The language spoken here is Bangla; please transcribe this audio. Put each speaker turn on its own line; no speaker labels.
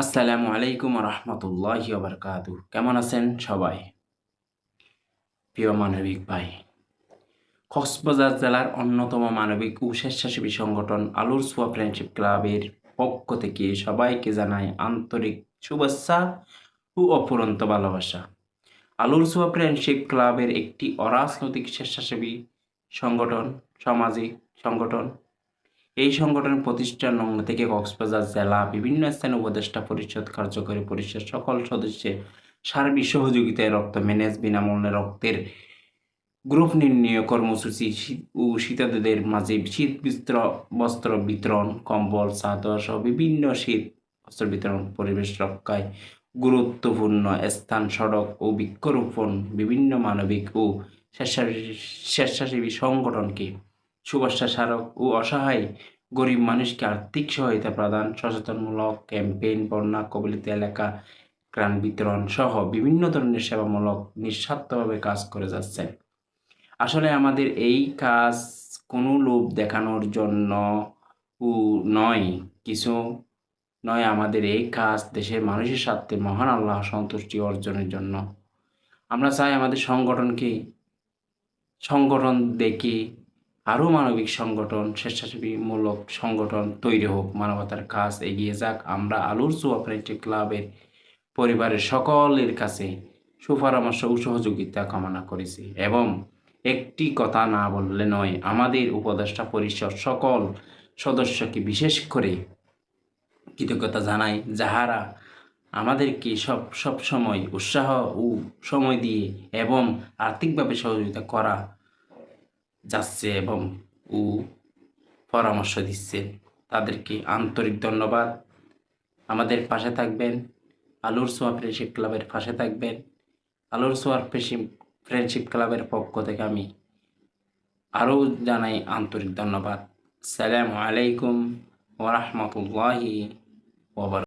আসসালামু আলাইকুম রহমতুল্লাহ বারকাত কেমন আছেন সবাই? প্রিয় মানবিক ভাই, কক্সবাজার জেলার অন্যতম মানবিক ও স্বেচ্ছাসেবী সংগঠন আলুর সোয়া ফ্রেন্ডশিপ ক্লাবের পক্ষ থেকে সবাইকে জানাই আন্তরিক শুভেচ্ছা ও অপুরন্ত ভালোবাসা। আলুর সোয়া ফ্রেন্ডশিপ ক্লাবের একটি অরাজনৈতিক স্বেচ্ছাসেবী সংগঠন, সামাজিক সংগঠন এই সংগঠনের প্রতিষ্ঠান নং থেকে কক্সবাজার জেলা, বিভিন্ন স্থানে উপদেষ্টা পরিষদ, কার্যকরী পরিষদ, সকল সদস্যের সার্বিক সহযোগিতায় রক্ত ম্যানেজ বিনামূল্যে রক্তের গ্রুপ নির্ণয়, কর্মসূচি ও শীতাদের মাঝে শীত বস্ত্র বস্ত্র বিতরণ, কম্বল চাদর সহ বিভিন্ন শীত বস্ত্র বিতরণ, পরিবেশ রক্ষায় গুরুত্বপূর্ণ স্থান, সড়ক ও বৃক্ষরোপণ, বিভিন্ন মানবিক ও স্বেচ্ছাসেবী সংগঠনকে সুবাসা স্মারক ও অসহায় গরিব মানুষকে আর্থিক সহায়তা প্রদান, সচেতনমূলক ক্যাম্পেইন, বন্যা, কবলিত এলাকা, ত্রাণ বিতরণ সহ বিভিন্ন ধরনের সেবামূলক নিঃস্বার্থভাবে কাজ করে যাচ্ছেন। আসলে আমাদের এই কাজ কোনো লোভ দেখানোর জন্য ও নয়, কিছু নয়, আমাদের এই কাজ দেশের মানুষের স্বার্থে মহান আল্লাহ সন্তুষ্টি অর্জনের জন্য। আমরা চাই আমাদের সংগঠনকে, সংগঠন দেখে আরও মানবিক সংগঠন, স্বেচ্ছাসেবীমূলক সংগঠন তৈরি হোক, মানবতার কাজ এগিয়ে যাক। আমরা আলুর ফ্রেন্ডশিপ ক্লাবের পরিবারের সকলের কাছে সুপরামর্শ ও সহযোগিতা কামনা করেছি এবং একটি কথা না বললে নয়, আমাদের উপদেষ্টা পরিষদ সকল সদস্যকে বিশেষ করে কৃতজ্ঞতা জানাই, যাহারা আমাদেরকে সব সব সময় উৎসাহ ও সময় দিয়ে এবং আর্থিকভাবে সহযোগিতা করা যাচ্ছে এবং ও পরামর্শ দিচ্ছে। তাদেরকে আন্তরিক ধন্যবাদ। আমাদের পাশে থাকবেন আলুর সোয়া ফ্রেন্ডশিপ ক্লাবের পাশে থাকবেন। আলুর সোয়ার ফ্রেন্ডশিপ ফ্রেন্ডশিপ ক্লাবের পক্ষ থেকে আমি আরও জানাই আন্তরিক ধন্যবাদ। সালামু আলাইকুম ওরহমতুল্লাহি ওবর